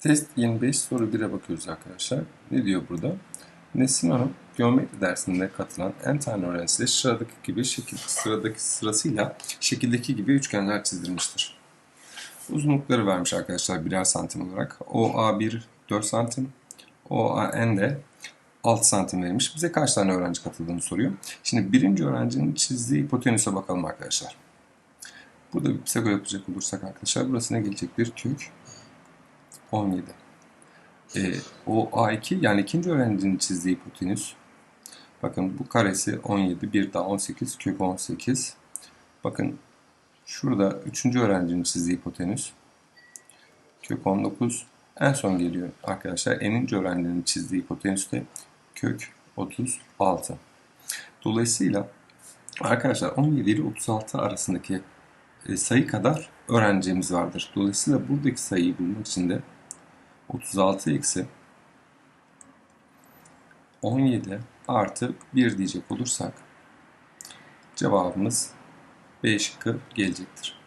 Test 25 soru 1'e bakıyoruz arkadaşlar. Ne diyor burada? Nesin Hanım geometri dersinde katılan en tane öğrencisiyle sıradaki gibi şekil, sıradaki sırasıyla şekildeki gibi üçgenler çizdirmiştir. Uzunlukları vermiş arkadaşlar birer santim olarak. OA1 4 santim, OAN de 6 santim verilmiş. Bize kaç tane öğrenci katıldığını soruyor. Şimdi birinci öğrencinin çizdiği hipotenüse bakalım arkadaşlar. Burada bir Pisagor yapacak olursak arkadaşlar burası ne gelecektir? Kök 17. E, o A2 yani ikinci öğrencinin çizdiği hipotenüs. Bakın bu karesi 17, bir daha 18, kök 18. Bakın şurada üçüncü öğrencinin çizdiği hipotenüs. Kök 19. En son geliyor arkadaşlar. Eninci öğrencinin çizdiği hipotenüs de kök 36. Dolayısıyla arkadaşlar 17 ile 36 arasındaki e, sayı kadar öğrencimiz vardır. Dolayısıyla buradaki sayıyı bulmak için de 36 eksi 17 artı 1 diyecek olursak cevabımız B şıkkı gelecektir.